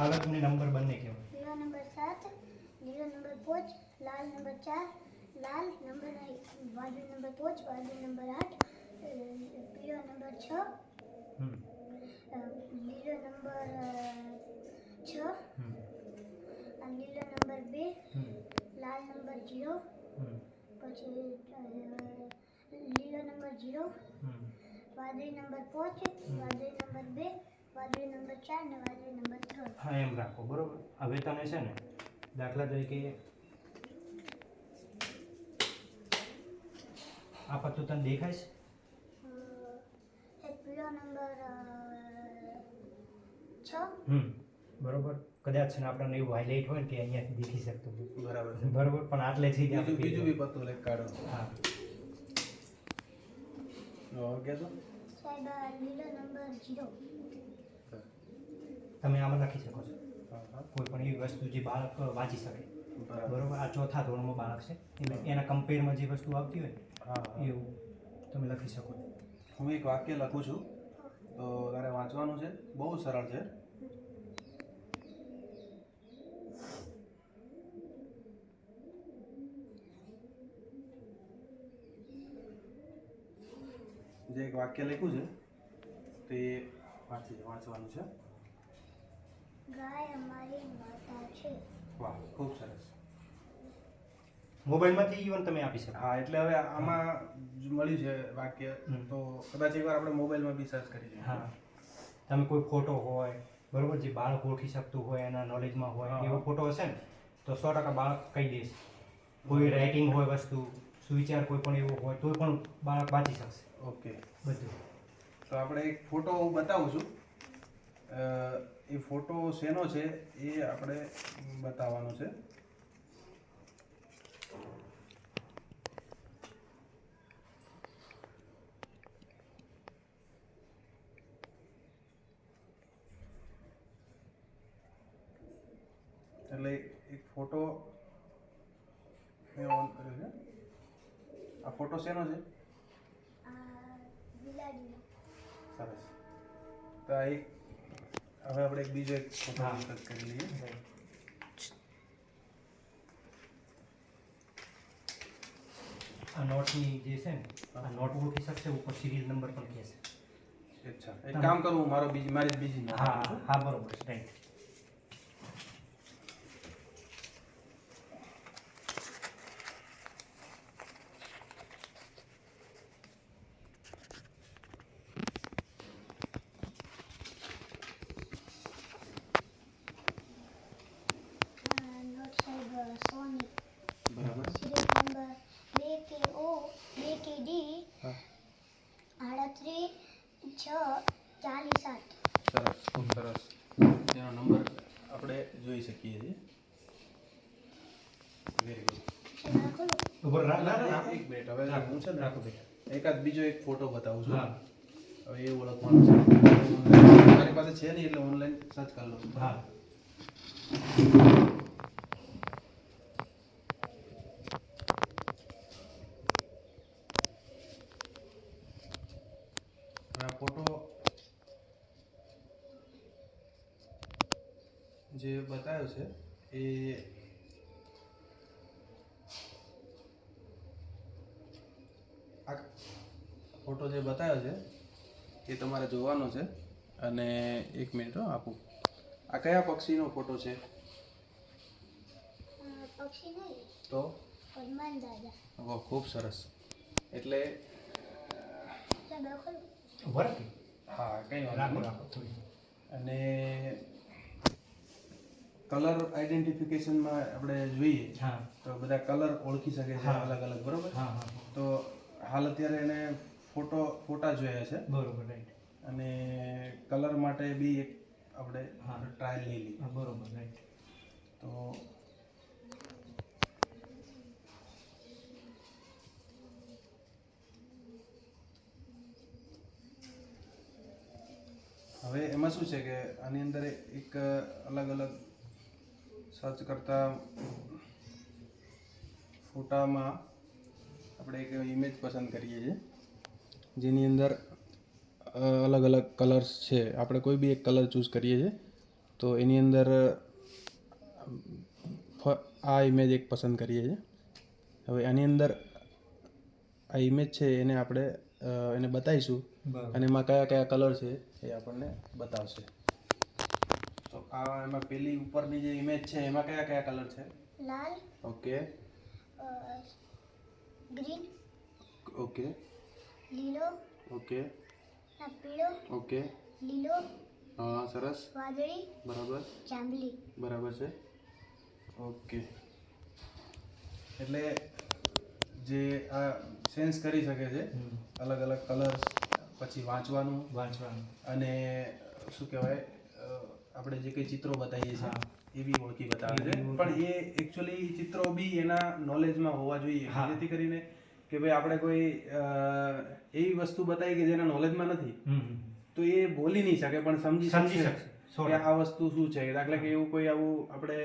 હાલત ને નંબર બંને કહેવાય પીળો નંબર સાત લીલો નંબર પાંચ લાલ નંબર ચાર લાલ નંબર વાદળી નંબર પાંચ વાદળી નંબર આઠ અ, પીળો નંબર છ હમ અ, લીલો નંબર અ, છ હમ અને લીલો નંબર બે હમ લાલ નંબર જીરો હમ હા એમ રાખો બરોબર. હવે તને છે ને દાખલા તરીકે આ પત્તું તને દેખાય છે? અ, એક પીળો નંબર અ, છ. હમ બરોબર. કદાચ છે ને આપણને એવું હાઇલાઇટ હોય ને કે અહીંયાથી દેખી શકતું હોય. બરાબર છે. બરોબર પણ આટલેથી જ બીજું આપણે બીજું બી પત્તું લઈ કાઢો. હા. હવે કહેતો સાહેબ અ, લીલો નંબર જીરો. તમે આમાં લખી શકો છો. કોઈ પણ એવી વસ્તુ જે બાળક વાંચી શકે. બરાબર. આ ચોથા ધોરણમાં બાળક છે. એટલે એના કમ્પેરમાં જે વસ્તુ આવતી હોય એવું તમે લખી શકો. હું એક વાક્ય લખું છું. તો તારે વાંચવાનું છે. બહુ સરળ છે. જે એક વાક્ય લખ્યું છે તે વાંચી વાંચવાનું છે. ગાય અમારી માતા છે. વાહ ખૂબ સરસ. મોબાઈલમાંથી ઈવન તમે આપી શકો. હા એટલે હવે આમાં જ મળ્યું છે વાક્ય. તો કદાચ એકવાર આપણે મોબાઈલમાં બી સર્ચ કરી હા. તમે કોઈ ફોટો હોય બરોબર જે બાળક ઓળખી શકતું હોય એના નોલેજમાં હોય એવો ફોટો હશે ને તો સો ટકા બાળક કહી દેશે. કોઈ રાઇટિંગ હોય વસ્તુ સુવિચાર કોઈ પણ એવો હોય તો પણ બાળક વાંચી શકશે. ઓકે. બધું. તો આપણે એક ફોટો હું બતાવું છું. એ ફોટો શેનો છે એ આપણે બતાવવાનો છે. એટલે એક ફોટો મેં ઓન કર્યો છે. આ ફોટો શેનો છે? સરસ. તો આ એક હવે આપણે એક બીજો એક ફોટો હા. ડિસ્કસ કરી લઈએ આ નોટની જે છે ને આ નોટ ઓળખી શકશે ઉપર સિરિયલ નંબર પણ કહેશે અચ્છા એક કામ કરું હું મારો બીજી મારી બીજી note હા આપું છું. હા બરોબર છે રાઈટ આ નોટ સાહેબ અ, સોની બરાબર સિરિયલ નંબર બે કે ઓ બે કે ડી હા આડત્રીસ છ ચાલીસ આઠ. સરસ ખૂબ સરસ. તેનો નંબર આપણે જોઈ શકીએ છીએ. વેરી ગુડ સાહેબ આ ખોલો ઉપર રા- રા- રા- એક મિનિટ હવે રાખો. હું છે ને રાખો બેટા. એકાદ બીજો એક ફોટો બતાવું છું. હા. હવે એ ઓળખવાનું છે. મારી પાસે છે નહીં એટલે ઓનલાઈન સર્ચ કરી લઉં હા હવે આ ફોટો જે બતાવ્યો છે એ આ ફોટો જે બતાવ્યો છે એ તમારે જોવાનો છે. અને એક મિનિટ હો આપું. આ કયા પક્ષીનો ફોટો છે? તો? વાહ ખૂબ સરસ. એટલે. હા કંઈ વાંધો અને કલર આઈડેન્ટિફિકેશનમાં આપણે જોઈએ હા. તો બધા કલર ઓળખી શકે છે અલગ અલગ બરોબર? હા હા. તો હાલ અત્યારે એને ફોટો ફોટા જોયા છે. બરોબર રાઈટ અને કલર માટે બી એક આપણે હા. ટ્રાયલ લઈ લીધી. હા બરોબર રાઈટ તો હવે એમાં શું છે કે આની અંદર એક અલગ અલગ સર્ચ કરતા ફોટામાં આપણે એક ઇમેજ પસંદ કરીએ છીએ. જેની અંદર અલગ અલગ કલર્સ છે. આપણે કોઈ બી એક કલર ચૂઝ કરીએ છીએ. તો એની અંદર આ ઇમેજ એક પસંદ કરીએ છીએ. હવે આની અંદર આ ઇમેજ છે એને આપણે એને બતાવીશું. અને એમાં કયા કયા કલર છે એ આપણને બતાવશે. આ એમાં પેલી ઉપરની જે ઇમેજ છે એમાં કયા કયા કલર છે? લાલ ઓકે. Green okay. લીલો ઓકે. પીળો ઓકે. લીલો હા સરસ. વાદળી બરાબર. જાંબલી. બરાબર છે. ઓકે. એટલે જે આ સેન્સ કરી શકે છે અલગ અલગ કલર્સ પછી વાંચવાનું વાંચવાનું. અને શું કહેવાય? આપણે જે કંઈ ચિત્રો બતાવીએ છીએ એવી ઓળખી બતાવે છે. પણ એ એકચ્યુઅલી ચિત્રો બી એના નોલેજમાં હોવા જોઈએ. જેથી કરીને કે ભાઈ આપણે કોઈ એવી વસ્તુ બતાવી કે જેના નોલેજમાં નથી. તો એ બોલી નહીં શકે પણ સમજી સમજી શકશે કે આ વસ્તુ શું છે. દાખલા કે એવું કોઈ આવું આપણે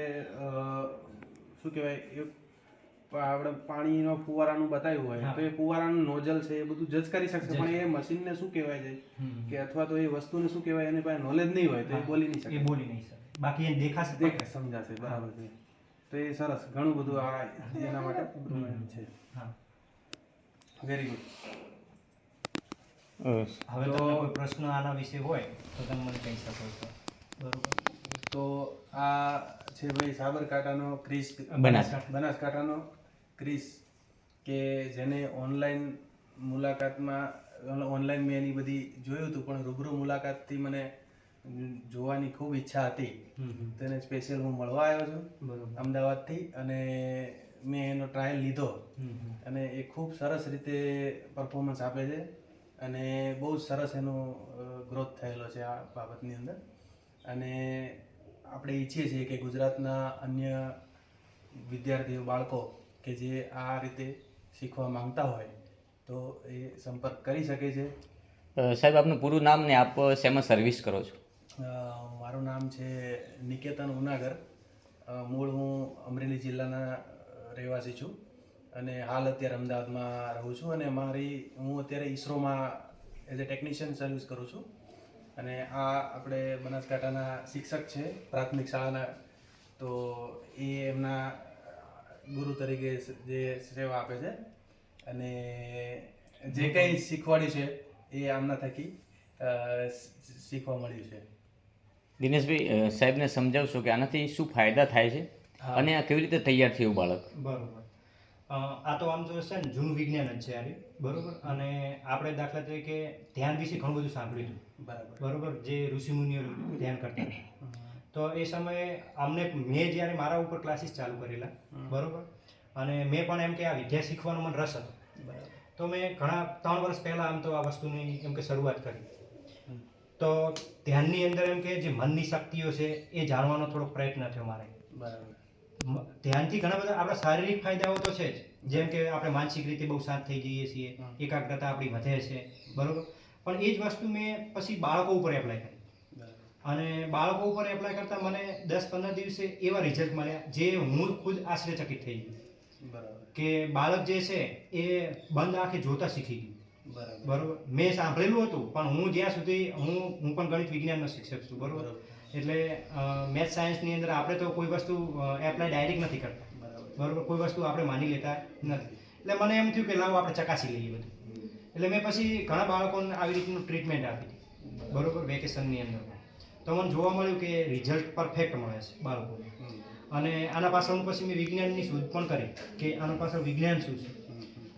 શું કહેવાય આપણે પાણીનો ફુવારાનું બતાવ્યું હોય તો એ ફુવારાનું નોઝલ છે એ બધું જજ કરી શકશે. પણ એ મશીનને શું કહેવાય છે? કે અથવા તો એ વસ્તુને શું કહેવાય એની પાસે નોલેજ નહીં હોય તો એ બોલી નહીં એ શકે બોલી નહીં શકે. બાકી એ દેખાશે દેખ સમજાશે. બરાબર છે. તો એ સરસ. ઘણું બધું આ એના માટે ઇમ્પ્રુવમેન્ટ છે. હા. વેરી ગુડ હવે તો- કોઈ પ્રશ્ન આના વિશે હોય તો તમે મને કહી શકો છો. બરોબર? તો આ છે ભાઈ સાબરકાંઠાનો ક્રિસ્પ બનાસકાંઠા. બનાસકાંઠાનો ક્રિસ કે જેને ઓનલાઈન મુલાકાતમાં ઓનલાઈન મેં એની બધી જોયું હતું પણ રૂબરૂ મુલાકાતથી મને જોવાની ખૂબ ઈચ્છા હતી. તેને સ્પેશિયલ હું મળવા આવ્યો છું અમદાવાદથી અને મેં એનો ટ્રાયલ લીધો. અને એ ખૂબ સરસ રીતે પરફોર્મન્સ આપે છે અને બહુ સરસ એનો ગ્રોથ થયેલો છે આ બાબતની અંદર અને આપણે ઈચ્છીએ છીએ કે ગુજરાતના અન્ય વિદ્યાર્થીઓ બાળકો કે જે આ રીતે શીખવા માંગતા હોય તો એ સંપર્ક કરી શકે છે. સાહેબ આપનું પૂરું નામ ને આપ શેમાં સર્વિસ કરો છો? મારું નામ છે નિકેતન ઉનાગર. મૂળ હું અમરેલી જિલ્લાના રહેવાસી છું અને હાલ અત્યારે અમદાવાદમાં રહું છું અને મારી હું અત્યારે ઈસરોમાં એઝ અ ટેકનિશિયન સર્વિસ કરું છું. અને આ આપણે બનાસકાંઠાના શિક્ષક છે પ્રાથમિક શાળાના તો એ એમના ગુરુ તરીકે જે સેવા આપે છે. અને જે કંઈ શીખવાડ્યું છે એ આમના થકી શીખવા મળ્યું છે. દિનેશભાઈ સાહેબને સમજાવશો કે આનાથી શું ફાયદા થાય છે? અને આ કેવી રીતે તૈયાર થયું બાળક? બરાબર. આ તો આમ જો છે ને જૂનું વિજ્ઞાન જ છે આર્યું બરાબર? અને આપણે દાખલા તરીકે ધ્યાન વિશે ઘણું બધું સાંભળ્યું બરાબર બરાબર. બરોબર? જે ઋષિમુનિઓ ધ્યાન કરતા હતા. તો એ સમયે અમને મેં જ્યારે મારા ઉપર ક્લાસીસ ચાલુ કરેલા બરોબર? અને મેં પણ એમ કે આ વિદ્યા શીખવાનો મને રસ હતો. તો મેં ઘણા ત્રણ વર્ષ પહેલાં આમ તો આ વસ્તુની એમ કે શરૂઆત કરી. તો ધ્યાનની અંદર એમ કે જે મનની શક્તિઓ છે એ જાણવાનો થોડોક પ્રયત્ન થયો મારે. બરાબર. ધ્યાનથી ઘણા બધા આપણા શારીરિક ફાયદાઓ તો છે જ. જેમ કે આપણે માનસિક રીતે બહુ શાંત થઈ જઈએ છીએ એકાગ્રતા આપણી વધે છે બરોબર? પણ એ જ વસ્તુ મેં પછી બાળકો ઉપર એપ્લાય કરી. અને બાળકો ઉપર એપ્લાય કરતા મને દસ પંદર દિવસે એવા રિઝલ્ટ મળ્યા જે હું ખુદ આશ્ચર્યચકિત થઈ ગયું. બરાબર. કે બાળક જે છે એ બંધ આંખે જોતા શીખી ગયું. બરાબર. બરોબર? મેં સાંભળેલું હતું પણ હું જ્યાં સુધી હું હું પણ ગણિત વિજ્ઞાનનો શિક્ષક છું બરોબર. એટલે મેથ સાયન્સની અંદર આપણે તો કોઈ વસ્તુ એપ્લાય ડાયરેક્ટ નથી કરતા. બરાબર. બરોબર? કોઈ વસ્તુ આપણે માની લેતા નથી. એટલે મને એમ થયું કે લાવો આપણે ચકાસી લઈએ બધું. એટલે મેં પછી ઘણા બાળકોને આવી રીતનું ટ્રીટમેન્ટ આપી. બરોબર. વેકેશનની અંદર. તો મને જોવા મળ્યું કે રિઝલ્ટ પરફેક્ટ મળે છે બાળકોને. અને આના પાછળ પછી મેં વિજ્ઞાનની શોધ પણ કરી કે આના પાછળ વિજ્ઞાન શું છે.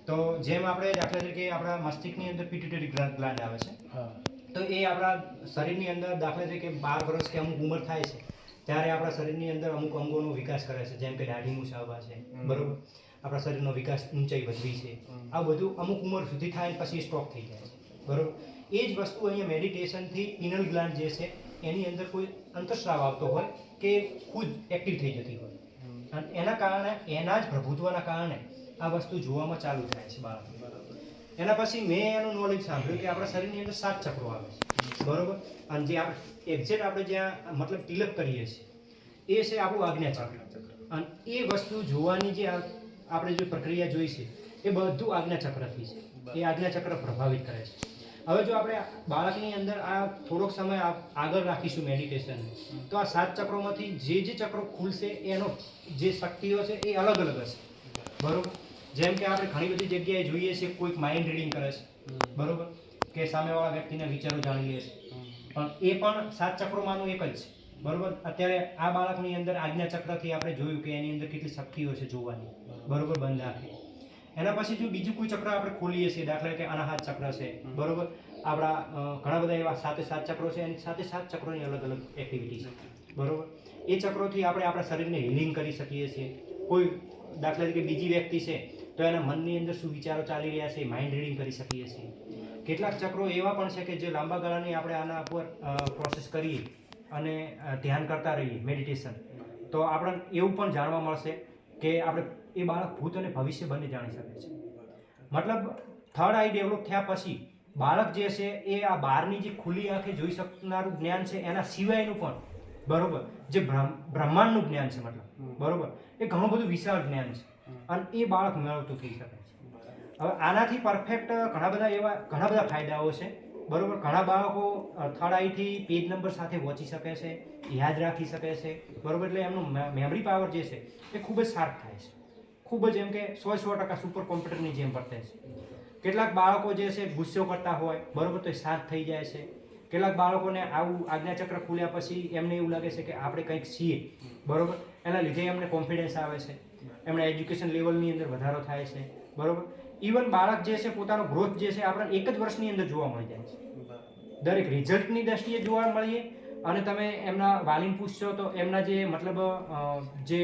તો જેમ આપણે દાખલા તરીકે આપણા મસ્તિષ્કની અંદર પિટ્યુટરી ગ્લાન્ડ આવે છે. તો એ આપણા શરીરની અંદર દાખલા તરીકે બાર વર્ષ કે અમુક ઉંમર થાય છે ત્યારે આપણા શરીરની અંદર અમુક અંગોનો વિકાસ કરે છે જેમ કે દાઢી મૂછાવવા છે. બરોબર? આપણા શરીરનો વિકાસ ઊંચાઈ વધવી છે. આ બધું અમુક ઉંમર સુધી થાય પછી સ્ટોપ થઈ જાય છે બરોબર? એ જ વસ્તુ અહીંયા મેડિટેશનથી ઇનલ ગ્લાન્ડ જે છે એની અંદર કોઈ અંતસ્રાવ આવતો હોય કે ખુદ એક્ટિવ થઈ જતી હોય. અને એના કારણે એના જ પ્રભુત્વના કારણે આ વસ્તુ જોવામાં ચાલુ થાય છે બાળક. બરાબર. એના પછી મેં એનું નોલેજ સાંભળ્યું કે આપણા શરીરની અંદર સાત ચક્રો આવે છે. બરોબર? અને જે આપણે એક્ઝેક્ટ આપણે જ્યાં મતલબ તિલક કરીએ છીએ એ છે આપણું આજ્ઞા ચક્ર. અને એ વસ્તુ જોવાની જે આપણે જે પ્રક્રિયા જોઈ છે એ બધું આજ્ઞા ચક્રથી છે. એ આજ્ઞા ચક્ર પ્રભાવિત કરે છે. હવે જો આપણે બાળકની અંદર આ થોડોક સમય આગળ રાખીશું મેડિટેશન તો આ સાત ચક્રોમાંથી જે જે ચક્રો ખુલશે એનો જે શક્તિઓ છે એ અલગ અલગ હશે. બરોબર? જેમ કે આપણે ઘણી બધી જગ્યાએ જોઈએ છીએ કોઈક માઇન્ડ રીડિંગ કરે છે. બરોબર? કે સામેવાળા વ્યક્તિના વિચારો જાણી લે છે. પણ એ પણ સાત ચક્રોમાંનું એક જ છે. બરોબર? અત્યારે આ બાળકની અંદર આજ્ઞા ચક્રથી આપણે જોયું કે એની અંદર કેટલી શક્તિઓ છે જોવાની. બરોબર? બંધ આંખે એના પછી જો બીજું કોઈ ચક્ર આપણે ખોલીએ છીએ દાખલા કે અનાહત ચક્ર છે બરોબર? આપણા ઘણા બધા એવા સાતે સાત ચક્રો છે એની સાથે સાત ચક્રોની અલગ અલગ એક્ટિવિટી છે બરોબર? એ ચક્રોથી આપણે આપણા શરીરને હિલિંગ કરી શકીએ છીએ. કોઈ દાખલા તરીકે બીજી વ્યક્તિ છે તો એના મનની અંદર શું વિચારો ચાલી રહ્યા છે માઇન્ડ રીડિંગ કરી શકીએ છીએ. કેટલાક ચક્રો એવા પણ છે કે જે લાંબા ગાળાની આપણે આના ઉપર પ્રોસેસ કરીએ અને ધ્યાન કરતા રહીએ મેડિટેશન તો આપણને એવું પણ જાણવા મળશે કે આપણે એ બાળક ભૂત અને ભવિષ્ય બંને જાણી શકે છે. મતલબ થર્ડ આઈ ડેવલપ થયા પછી બાળક જે છે એ આ બહારની જે ખુલ્લી આંખે જોઈ શકનારું જ્ઞાન છે એના સિવાયનું પણ બરોબર જે બ્રહ્માંડનું જ્ઞાન છે મતલબ બરોબર એ ઘણું બધું વિશાળ જ્ઞાન છે. અને એ બાળક મેળવતું થઈ શકે છે. હવે આનાથી પરફેક્ટ ઘણા બધા એવા ઘણા બધા ફાયદાઓ છે. બરોબર, ઘણા બાળકો થર્ડ આઈથી પેજ નંબર સાથે વાંચી શકે છે, યાદ રાખી શકે છે, બરોબર, એટલે એમનું મેમરી પાવર જે છે, એ ખૂબ જ શાર્પ થાય છે. ખૂબ જ એમ કે સો સો ટકા સુપર કોમ્પ્યુટરની જેમ વર્તે છે. કેટલાક બાળકો જે છે, ગુસ્સો કરતા હોય, બરોબર, તો એ શાંત થઈ જાય છે. કેટલાક બાળકોને આવું આજ્ઞાચક્ર ખુલ્યા પછી એમને એવું લાગે છે કે આપણે કંઈક છીએ, બરોબર, એના લીધે એમને કોન્ફિડન્સ આવે છે. એમણે એજ્યુકેશન લેવલની અંદર વધારો થાય છે, બરોબર ઇવન બાળક જે છે, પોતાનો ગ્રોથ જે છે આપણને એક જ વર્ષની અંદર જોવા મળી જાય છે. દરેક રિઝલ્ટની દ્રષ્ટિએ જોવા મળીએ અને તમે એમના વાલીમ પૂછશો તો એમના જે મતલબ જે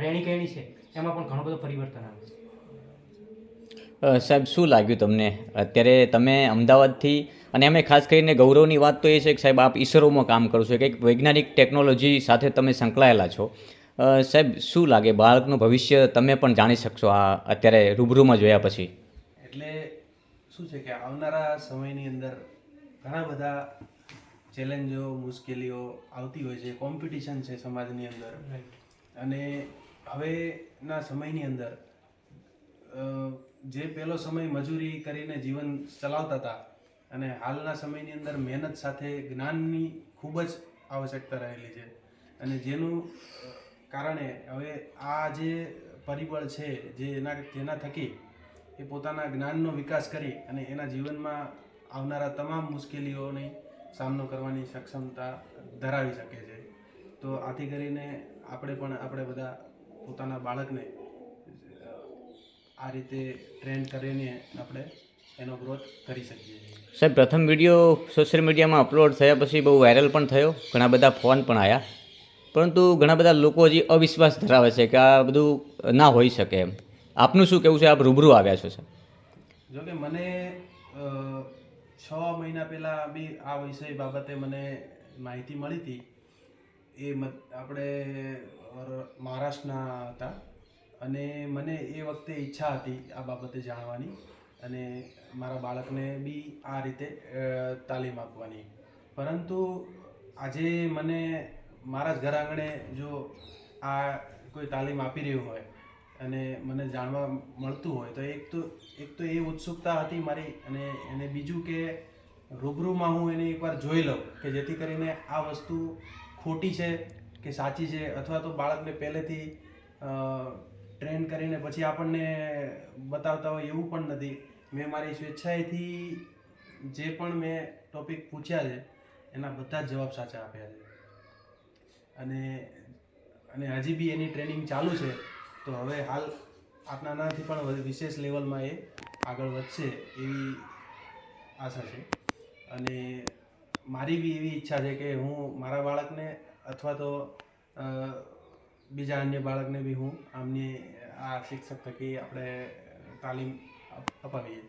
રહેણી કહેણી છે, એમાં પણ ઘણો બધો પરિવર્તન આવે છે. સાહેબ, શું લાગ્યું તમને? અત્યારે તમે અમદાવાદથી અને અમે ખાસ કરીને ગૌરવની વાત તો એ છે કે સાહેબ, આપ ઈસરોમાં કામ કરો છો કંઈક વૈજ્ઞાનિક ટેકનોલોજી સાથે તમે સંકળાયેલા છો. સાહેબ શું લાગે? બાળકનું ભવિષ્ય તમે પણ જાણી શકશો આ અત્યારે રૂબરૂમાં જોયા પછી. એટલે શું છે કે આવનારા સમયની અંદર ઘણા બધા ચેલેન્જો મુશ્કેલીઓ આવતી હોય છે કોમ્પિટિશન છે સમાજની અંદર. અને હવેના સમયની અંદર જે પહેલો સમય મજૂરી કરીને જીવન ચલાવતા હતા અને હાલના સમયની અંદર મહેનત સાથે જ્ઞાનની ખૂબ જ આવશ્યકતા રહેલી છે. અને જેનું કારણે હવે આ જે પરિબળ છે, જે એના, જેના થકી એ પોતાના જ્ઞાનનો વિકાસ કરી અને એના જીવનમાં આવનારા તમામ મુશ્કેલીઓની સામનો કરવાની સક્ષમતા ધરાવી શકે છે. તો આથી કરીને આપણે પણ, આપણે બધા પોતાના બાળકને આ રીતે ટ્રેન કરીને આપણે એનો ગ્રોથ કરી શકીએ સાહેબ, પ્રથમ વીડિયો સોશિયલ મીડિયામાં અપલોડ થયા પછી બહુ વાયરલ પણ થયો. ઘણા બધા ફોન પણ આવ્યા પરંતુ ઘણા બધા લોકો હજી અવિશ્વાસ ધરાવે છે કે આ બધું ના હોઈ શકે એમ. આપનું શું કહેવું છે? આપ રૂબરૂ આવ્યા છો, સાહેબ. જોકે મને છ મહિના પહેલાં બી આ વિષય બાબતે મને માહિતી મળી હતી. એ આપણે મહારાષ્ટ્રના હતા. અને મને એ વખતે ઈચ્છા હતી આ બાબતે જાણવાની. અને મારા બાળકને બી આ રીતે તાલીમ આપવાની. પરંતુ આજે મને મારા જ ઘર આંગણે જો આ કોઈ તાલીમ આપી રહ્યું હોય અને મને જાણવા મળતું હોય, તો એક તો એક તો એ ઉત્સુકતા હતી મારી અને એને બીજું કે રૂબરૂમાં હું એને એકવાર જોઈ લઉં કે જેથી કરીને આ વસ્તુ ખોટી છે કે સાચી છે અથવા તો બાળકને પહેલેથી ટ્રેન કરીને પછી આપણને બતાવતા હોય એવું પણ નથી. મેં મારી સ્વેચ્છાએથી જે પણ મેં ટોપિક પૂછ્યા છે, એના બધા જ જવાબ સાચા આપ્યા છે. અને અને હજી બી એની ટ્રેનિંગ ચાલુ છે. તો હવે હાલ આપના પણ વિશેષ લેવલમાં એ આગળ વધશે એવી આશા છે. અને મારી બી એવી ઈચ્છા છે કે હું મારા બાળકને અથવા તો બીજા અન્ય બાળકને બી હું આમની આ શિક્ષક થકી આપણે તાલીમ અપાવીએ.